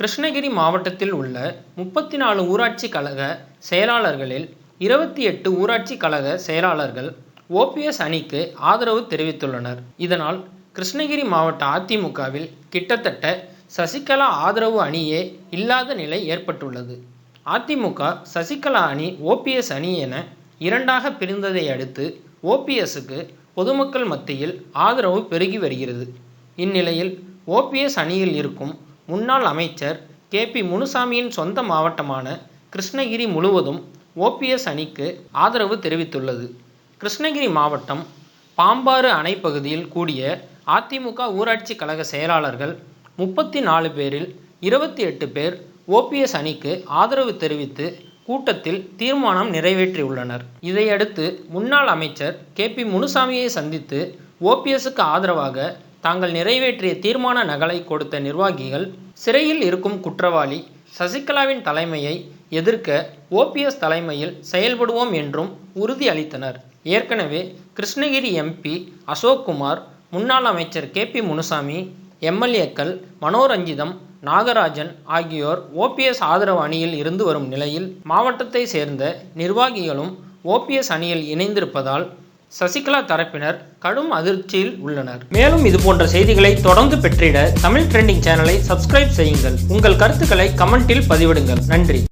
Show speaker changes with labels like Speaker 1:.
Speaker 1: கிருஷ்ணகிரி மாவட்டத்தில் உள்ள முப்பத்தி நாலு ஊராட்சி கழக செயலாளர்களில் இருபத்தி எட்டு ஊராட்சி கழக செயலாளர்கள் ஓபிஎஸ் அணிக்கு ஆதரவு தெரிவித்துள்ளனர். இதனால் கிருஷ்ணகிரி மாவட்ட அதிமுகவில் கிட்டத்தட்ட சசிகலா ஆதரவு அணியே இல்லாத நிலை ஏற்பட்டுள்ளது. அதிமுக சசிகலா அணி ஓபிஎஸ் அணி என இரண்டாக பிரிந்ததை அடுத்து ஓபிஎஸ்க்கு பொதுமக்கள் மத்தியில் ஆதரவு பெருகி வருகிறது. இந்நிலையில் ஓபிஎஸ் அணியில் இருக்கும் முன்னாள் அமைச்சர் கே. பி. முனுசாமியின் சொந்த மாவட்டமான கிருஷ்ணகிரி முழுவதும் ஓபிஎஸ் அணிக்கு ஆதரவு தெரிவித்துள்ளது. கிருஷ்ணகிரி மாவட்டம் பாம்பாறு அணை பகுதியில் கூடிய அதிமுக ஊராட்சி கழக செயலாளர்கள் முப்பத்தி நாலு பேரில் இருபத்தி எட்டு பேர் ஓபிஎஸ் அணிக்கு ஆதரவு தெரிவித்து கூட்டத்தில் தீர்மானம் நிறைவேற்றியுள்ளனர். இதையடுத்து முன்னாள் அமைச்சர் கே. பி. முனுசாமியை சந்தித்து ஓபிஎஸ்க்கு ஆதரவாக தாங்கள் நிறைவேற்றிய தீர்மான நகலை கொடுத்த நிர்வாகிகள் சிறையில் இருக்கும் குற்றவாளி சசிகலாவின் தலைமையை எதிர்க்க ஓபிஎஸ் தலைமையில் செயல்படுவோம் என்றும் உறுதி அளித்தனர். ஏற்கனவே கிருஷ்ணகிரி எம்பி அசோக்குமார் முன்னாள் அமைச்சர் கே பி முனுசாமி எம்எல்ஏக்கள் மனோரஞ்சிதம் நாகராஜன் ஆகியோர் ஓபிஎஸ் ஆதரவு அணியில் இருந்து வரும் நிலையில் மாவட்டத்தை சேர்ந்த நிர்வாகிகளும் ஓபிஎஸ் அணியில் இணைந்திருப்பதால் சசிகலா தரப்பினர் கடும் அதிர்ச்சியில் உள்ளனர். மேலும் இது போன்ற செய்திகளை தொடர்ந்து பெற்றிட தமிழ் ட்ரெண்டிங் சேனலை சப்ஸ்கிரைப் செய்யுங்கள். உங்கள் கருத்துக்களை கமெண்டில் பதிவிடுங்கள். நன்றி.